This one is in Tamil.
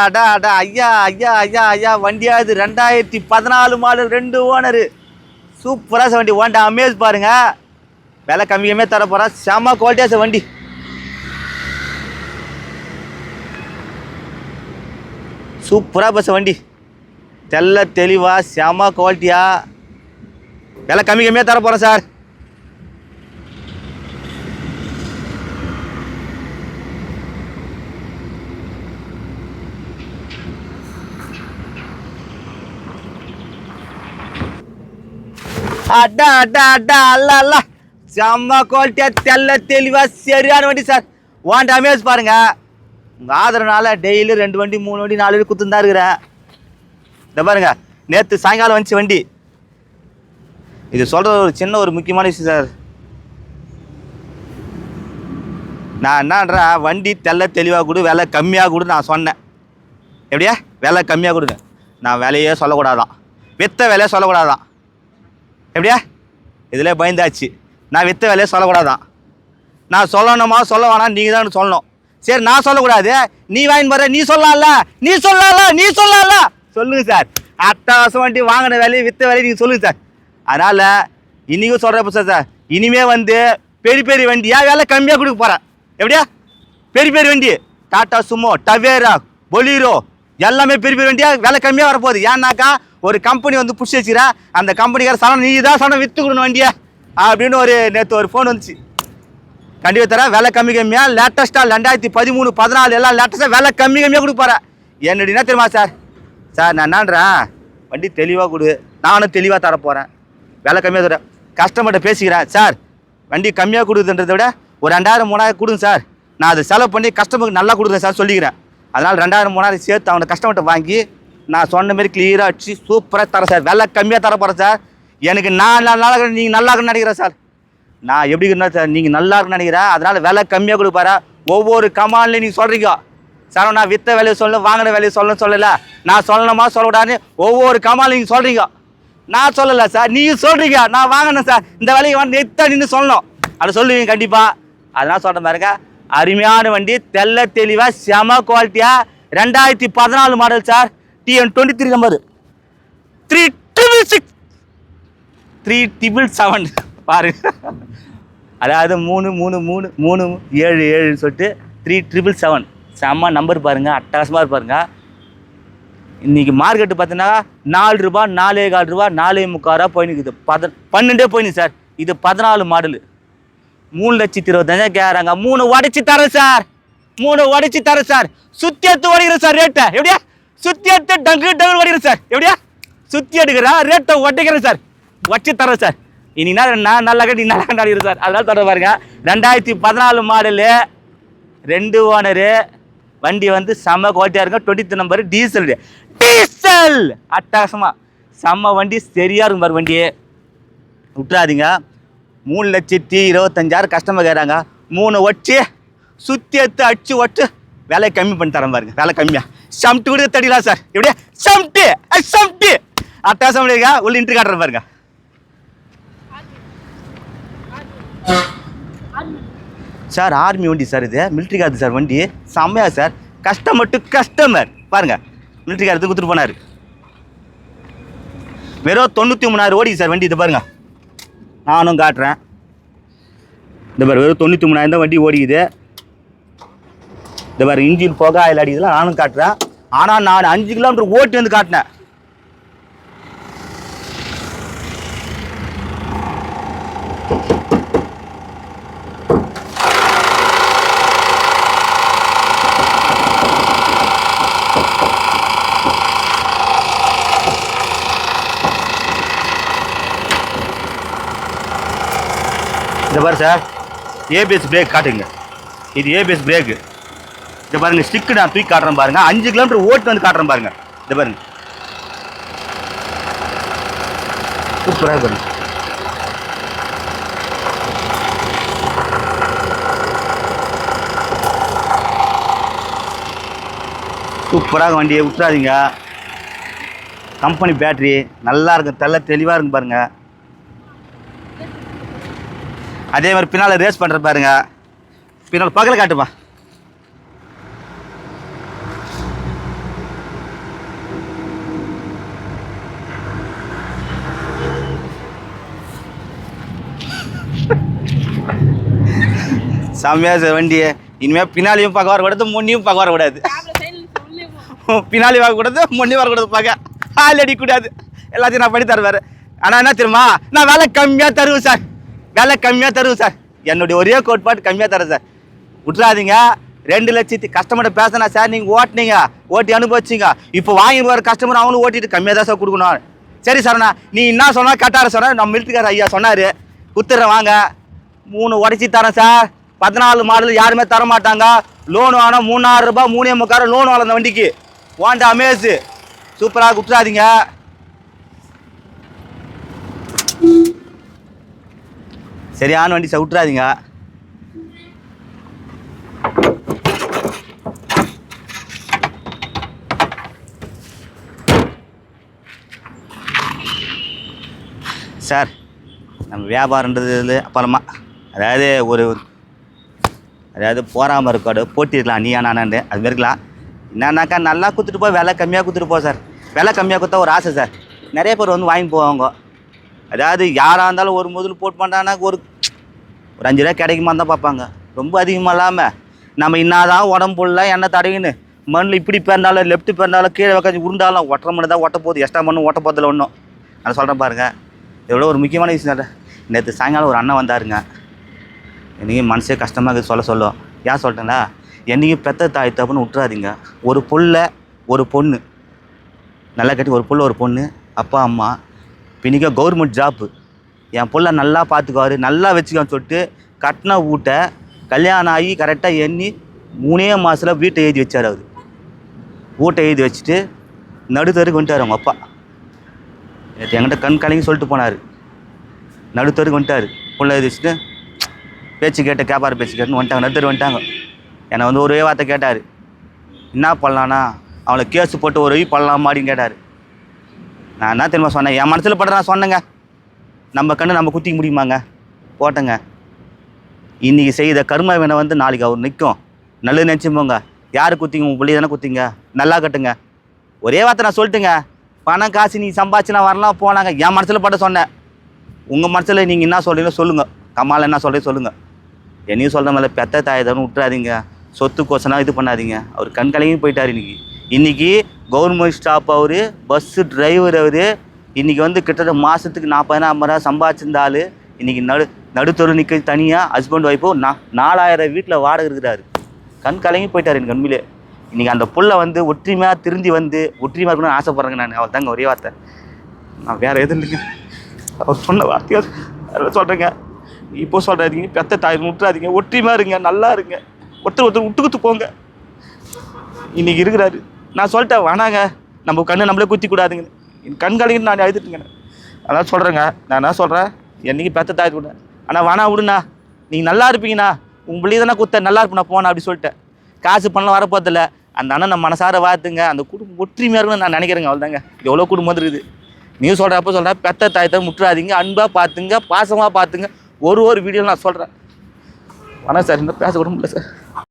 அடா அடா ஐயா ஐயா ஐயா ஐயா வண்டியாவது ரெண்டாயிரத்தி பதினாலு மாடல் ரெண்டு ஓனரு. சூப்பராக வண்டி. ஓண்டா அமேஸ் பாருங்க. விலை கம்மி கம்மியாக தர போகிறேன் செம்ம குவாலிட்டியாக வண்டி. சூப்பராக பஸ் வண்டி. தெல்ல தெளிவாக செம்ம குவாலிட்டியா விலை கம்மி கம்மியாக தர போகிறேன் சார். அட்டா அட்டா அட்டா அல்ல அல்ல. செம்ம குவாலிட்டியாக தெல்ல தெளிவாக சரியான வண்டி சார் வாண்ட அமேஸ் பாருங்க. உங்க ஆதரவுனால டெய்லி ரெண்டு வண்டி மூணு வண்டி நாலு வண்டி குத்துன்னு தான் இருக்கிறேன். இந்த பாருங்க நேற்று சாயங்காலம் வந்துச்சு வண்டி. இது சொல்றது ஒரு சின்ன ஒரு முக்கியமான விஷயம் சார் நான் என்னன்றேன் வண்டி தெல்ல தெளிவாக கொடு விலை கம்மியாக கொடு நான் சொன்னேன். எப்படியா? விலை கம்மியாக கொடுங்க. நான் விலையே சொல்லக்கூடாதான். வித்த விலையே சொல்லக்கூடாதான். எப்படியா? இதில் பயந்தாச்சு. நான் வித்த வேலையை சொல்லக்கூடாதான். நான் சொல்லணுமா சொல்ல வேணாம் நீங்கள் தான் சொல்லணும். சரி நான் சொல்லக்கூடாது. நீ வாங்கி வர நீ சொல்லலாம்ல. நீ சொல்லலாம்ல நீ சொல்லலாம்ல. சொல்லுங்க சார். அட்டகாசம் வண்டி வாங்கின வேலையை விற்ற வேலையை நீங்கள் சொல்லுங்க சார். அதனால் இன்றைக்கும் சொல்கிறப்ப சார் சார் இனிமே வந்து பெரிய பெரிய வண்டி ஏன் வேலை கம்மியாக கொடுக்க போகிறேன் எப்படியா? பெரிய பெரிய வண்டி. டாட்டா சுமோ டவேரா பொலீரோ எல்லாமே பெரிய பெரிய வண்டியாக விலை கம்மியாக வரப்போகுது. ஏன்னாக்கா ஒரு கம்பெனி வந்து புஷ் வச்சுக்கிறா அந்த கம்பெனிக்கார சனம் நீ தான் சனம் விற்றுக்கணும் வண்டியை. அப்படின்னு ஒரு நேற்று ஒரு ஃபோன் வந்துச்சு. கண்டிப்பாக தரேன். விலை கம்மி கம்மியாக லேட்டஸ்ட்டாக ரெண்டாயிரத்தி பதிமூணு பதினாலு எல்லாம் லேட்டஸ்ட்டாக விலை கம்மி கம்மியாக கொடுப்பாரு என்னுடைய தெரியுமா சார்? சார் நான் என்னன்றேன் வண்டி தெளிவாக கொடு. நானும் தெளிவாக தர போகிறேன் விலை கம்மியாக தரேன் கஸ்டமர்கிட்ட பேசிக்கிறேன் சார் வண்டி கம்மியாக கொடுக்குதுன்றதை விட ஒரு ரெண்டாயிரம் மூணாயிரம் கொடுங்க சார். நான் அதை செலவு பண்ணி கஸ்டமருக்கு நல்லா கொடுக்குறேன் சார் சொல்லிக்கிறேன். அதனால் ரெண்டாயிரம் மூணாயிரம் சேர்த்து அவனை கஸ்டமர்கிட்ட வாங்கி நான் சொன்ன மாதிரி கிளியராக அடிச்சு சூப்பராக தரேன் சார். விலை கம்மியாக தர போகிறேன் சார். எனக்கு நான் நல்லா நீங்கள் நல்லா இருக்குன்னு நினைக்கிறேன் சார். நான் எப்படி இருந்தேன் சார் நீங்கள் நல்லா இருக்குன்னு நினைக்கிறேன். அதனால் விலை கம்மியாக கொடுப்பாரு ஒவ்வொரு கமான்லையும் நீங்கள் சொல்கிறீங்க சார் நான் வித்த விலையை சொல்ல வாங்கின விலையை சொல்ல சொல்லலை. நான் சொல்லணுமா சொல்லக்கூடாதுன்னு ஒவ்வொரு கமாலையும் நீங்கள் சொல்கிறீங்க நான் சொல்லலை சார் நீங்கள் சொல்கிறீங்க நான் வாங்கினேன் சார். இந்த விலையை வந்து எத்த நின்று சொல்லணும். அதை சொல்லுவீங்க கண்டிப்பாக அதெல்லாம் சொல்கிற மாதிரிங்க. அருமையான வண்டி தெல்ல தெளிவாக செம குவாலிட்டியாக ரெண்டாயிரத்தி பதினாலு model sir TN twenty three number three triple six three triple seven பாரு அதாவது மூணு மூணு மூணு மூணு ஏழு ஏழுன்னு சொல்லிட்டு த்ரீ ட்ரிபிள் செவன் செம்ம நம்பர் பாருங்கள் அட்டகாசமாக பாருங்க. இன்றைக்கி மார்க்கெட்டு பார்த்தீங்கன்னா நாலு ரூபா நாலே கால் ரூபா நாலே முக்கால் ரூபா போயினுக்குது பத பன்னெண்டே போயினுக்கு சார் இது பதினாலு மாடலு மூணு லட்சத்தி இருபத்தஞ்சா கேட்குறாங்க மூணு உடச்சி தரேன் சார். மூணு உடச்சி தரேன் சார். சுத்தி எடுத்து உடைக்கிறேன் சார் ரேட்டை எப்படியா? சுத்தி எடுத்து டங்கு டங்கு உடைக்கிறேன் சார். எப்படியா? சுத்தி எடுக்கிறேன் ரேட்டை உடைக்கிறேன் சார். வச்சு தரேன் சார். இன்னைக்கு நான் நல்லா கட்டி நல்லா நடிக்கிறேன் சார். அதெல்லாம் தர பாருங்க. ரெண்டாயிரத்தி பதினாலு மாடலு ரெண்டு ஓனரு வண்டி வந்து செம்ம குவாலிட்டியாக இருக்கும். டுவெண்ட்டி நம்பர் டீசல் டீசல் அட்டகாசமாக செம்ம வண்டி சரியாக இருக்கும் பாரு வண்டி விட்டுறாதீங்க. மூணு லட்சத்தி இருபத்தஞ்சாயிரம் கஸ்டமர் கேட்குறாங்க மூணு ஒட்டி சுற்றி எடுத்து அடிச்சு ஒட்டு விலை கம்மி பண்ணி தரேன் பாருங்க. விலை கம்மியாக சம்ட்டு கூட தடிக்கலாம் சார் எப்படியா? சம்ட்டு! சம்ட்டு! அட்டாசம் பண்ணிருக்கா உள்ள இன்ட்ரி காட்டுறேன் பாருங்க. சார் ஆர்மி வண்டி சார் இது. மிலிட்ரி கார்டு சார் வண்டி. செம்மையா சார் கஸ்டமர் டு கஸ்டமர் பாருங்க. மிலிட்ரி கார்டு கொடுத்துட்டு போனார். வெறும் தொண்ணூற்றி மூணாயிரம் ஓடி சார் வண்டி இது பாருங்க. நானும் காட்டுறேன். இந்த பாரு வெறும் தொண்ணூற்றி மூணாயிரம் தான் வண்டி ஓடிக்குது. இந்த பாரு இன்ஜின் போக ஆயில் அடிக்குதுலாம் நானும் காட்டுறேன். ஆனால் நான் அஞ்சு கிலோமீட்டர் ஓட்டி வந்து காட்டினேன். இந்த பாரு சார். ஏபிஎஸ் பிரேக் காட்டுங்க. இது ஏபிஎஸ் பிரேக்கு இந்த பாருங்க ஸ்டிக்கு நான் தூக்கி காட்டுறேன் பாருங்க. அஞ்சு கிலோமீட்டர் ஓட்டு வந்து காட்டுறேன் பாருங்க. இந்த பாருங்க. சூப்பராக பாருங்க. சூப்பராக வண்டியை விட்டுறாதீங்க. கம்பெனி பேட்ரி நல்லா இருக்கும் தெல்ல தெளிவாக இருக்கும் பாருங்கள் அதே மாதிரி பின்னால் ரேஸ் பண்ணுற பாருங்க. பின்னால் பகல் காட்டுப்பா செம்மையா சார் இனிமேல் பின்னாலையும் பார்க்க வரக்கூடாது முன்னையும் பார்க்க வரக்கூடாது. பின்னாலி வரக்கூடாது முன்னே வரக்கூடாது பார்க்க ஆள் அடிக்கூடாது எல்லாத்தையும் நான் பண்ணி தருவார் ஆனால் என்ன தெரியுமா? நான் வேலை கம்மியாக தருவேன் சார். விலை கம்மியாக தருவேன் சார். என்னுடைய ஒரே கோட்பாடு கம்மியாக தரேன் சார். விட்றாதீங்க ரெண்டு லட்சத்தி கஸ்டமர்கிட்ட பேசினா சார் நீங்கள் ஓட்டுனீங்க. ஓட்டி அனுபவிச்சிங்க. இப்போ வாங்கி வர கஸ்டமர் அவங்களும் ஓட்டிட்டு கம்மியாக தான் சார் கொடுக்கணும். சரி சார்ண்ணா நீ என்ன சொன்னால் கட்டார சொன்னால் நம்ம மிலிட்டரிக்கார ஐயா சொன்னார். குத்துறேன் வாங்க. மூணு உடச்சி தரேன் சார். பதினாலு மாடல் யாருமே தர மாட்டாங்க. லோன் வாங்கினா மூணாயிரம் ரூபாய் மூணே முக்காரம் லோன் வளர்ந்த வண்டிக்கு. வாண்ட அமேஸு சூப்பராக குத்துறாதீங்க சரியான வண்டி சவுட்றாதீங்க சார் நம்ம வியாபாரன்றது அப்புறமா அதாவது ஒரு அதாவது போகாமல் இருக்காடு போட்டிருக்கலாம் நீ நானாண்டு அது மாதிரி இருக்கலாம். என்னன்னாக்கா நல்லா கொடுத்துட்டு போ விலை கம்மியாக கொடுத்துட்டு போ சார். விலை கம்மியாக கொடுத்தா ஒரு ஆசை சார். நிறைய பேர் வந்து வாங்கி போவாங்க. அதாவது யாராக இருந்தாலும் ஒரு முதல் போட்டு பண்ணான்னா ஒரு ஒரு அஞ்சு ரூபா கிடைக்குமா தான் பார்ப்பாங்க. ரொம்ப அதிகமாக இல்லாமல் நம்ம இன்னாதான் உடம்பு ஃபுல்லாக எண்ணெய் தடவின்னு மண்ணில் இப்படி பிறந்தாலும் லெஃப்ட் பிறந்தாலும் கீழே உட்காந்து உருண்டாலும் ஒட்டுற மண்ணு தான் ஒட்ட போகுது. எக்ஸ்ட்ரா மண்ணு ஒட்ட போதில்ல ஒன்றும் நான் சொல்கிறேன் பாருங்கள் இதோட ஒரு முக்கியமான விஷயம் சார் நேற்று சாயங்காலம் ஒரு அண்ணன் வந்தாருங்க. எனக்கு மனசே கஷ்டமாக இருக்குது சொல்ல சொல்லும் ஏன் சொல்லிட்டேங்களா என்றைக்கும் பெத்த தாய் தப்புன்னு விட்டுறாதீங்க. ஒரு புள்ள ஒரு பொண்ணு. நல்லா கட்டி ஒரு புள்ள ஒரு பொண்ணு அப்பா அம்மா இன்றைக்கி கவர்மெண்ட் ஜாப்பு என் பிள்ளை நல்லா பார்த்துக்குவாரு நல்லா வச்சுக்கான்னு சொல்லிட்டு கட்டின வீட்டை கல்யாணம் ஆகி கரெக்டாக எண்ணி மூணே மாதத்தில் வீட்டை எழுதி வச்சார் அவர். வீட்டை எழுதி வச்சுட்டு நடுத்தருக்கு வந்துட்டார் அவங்க அப்பா. நேற்று என்கிட்ட கண் கலங்கி சொல்லிட்டு போனார். நடுத்தருக்கு வந்துட்டார். பிள்ளை எழுதி வச்சுட்டு பேச்சு கேட்ட கேப்பார் பேச்சு கேட்டுன்னு வந்துட்டாங்க. நடுத்தர் வந்துட்டாங்க. என்னை வந்து ஒரே வார்த்தை கேட்டார். என்ன பண்ணலான்னா அவளை கேஸ் போட்டு ஒரு பண்ணலாமா அப்படின்னு கேட்டார். நான் என்ன தெரியுமா சொன்னேன்? என் மனசில் படுற நான் சொன்னேங்க. நம்ம கண்ணு நம்ம குத்திக்க முடியுமாங்க? போட்டேங்க. இன்றைக்கி செய்த கரும வினை வந்து நாளைக்கு அவர் நிற்கும் நல்லது நினச்சிப்போங்க. யார் குத்திங்க உங்கள் பிள்ளை தானே குத்திங்க. நல்லா கட்டுங்க. ஒரே வார்த்தை நான் சொல்லிட்டுங்க. பணம் காசு நீ சம்பாதிச்சுனா வரலாம் போனாங்க என் மனசில் பட சொன்னேன். உங்கள் மனசில் நீங்கள் என்ன சொல்கிறீங்களோ சொல்லுங்கள் கம்மால் என்ன சொல்கிறீங்க சொல்லுங்கள் என்னையும் சொல்கிற மேலே பெத்த தாயதான்னு விட்டுறாதீங்க. சொத்து கோசனா இது பண்ணாதீங்க. அவர் கண்கலையும் போயிட்டார் இன்றைக்கி இன்னைக்கு கவர்மெண்ட் ஸ்டாப் அவர் பஸ்ஸு டிரைவர் அவர் இன்னைக்கு வந்து கிட்டத்தட்ட மாதத்துக்கு நாற்பதாயிரம் ஐம்பதாயிரம் சம்பாதிச்சிருந்த இன்றைக்கி நடு நடுத்தொரு நிற்க தனியாக ஹஸ்பண்ட் ஒய்ஃபோ நா நாலாயிரம் வீட்டில் வாடகை இருக்கிறாரு. கண் கலங்கி போயிட்டார் எனக்கு உண்மையிலே இன்றைக்கி அந்த புள்ளை வந்து ஒற்றுமையாக திருந்தி வந்து ஒற்றுமையாக இருக்கணும்னு ஆசைப்பட்றேங்க நான். அவர் தாங்க ஒரே வார்த்தை. நான் வேறு எதுவும் இல்லைங்க. அவர் சொன்ன வார்த்தையாக அதில் சொல்கிறேங்க இப்போ சொல்கிறாதீங்க பெத்த தாய் விட்டுறாதீங்க ஒற்றுமையாக இருங்க நல்லா இருங்க. ஒருத்தர் ஒருத்தர் விட்டு குத்து போங்க. இன்னைக்கு இருக்கிறாரு. நான் சொல்லிட்டேன் வேணாங்க நம்ம கண்ணு நம்மளே குத்தி கூடாதுங்க என் கண் கலங்கிட்டு நான் அழுதுட்டுங்க அதான் சொல்கிறேங்க நான் என்ன சொல்கிறேன் என்னைக்கு பெத்த தாய் விட ஆனால் வேணா விடுண்ணா நீங்கள் நல்லா இருப்பீங்கண்ணா. உங்கள் பிள்ளை தானே குத்த நல்லா இருப்பேண்ணா போனேன் அப்படி சொல்லிட்டேன். காசு பண்ணலாம் வரப்போதில்ல அந்த அண்ணன் நம்ம மனசார வாத்துங்க அந்த குடும்பம் ஒற்றுமையாக இருக்குன்னு நான் நினைக்கிறேங்க அவ்வளோதாங்க எவ்வளோ குடும்பம் இருக்குது நீ சொல்கிறப்ப சொல்கிறேன் பெத்த தாயத்தை முற்றாதீங்க. முட்டுறாதீங்க அன்பாக பார்த்துங்க பாசமாக பார்த்துங்க. ஒரு ஒரு வீடியோ நான் சொல்கிறேன் ஆனால் சார் இன்னும் பேச கூட முடியல சார்.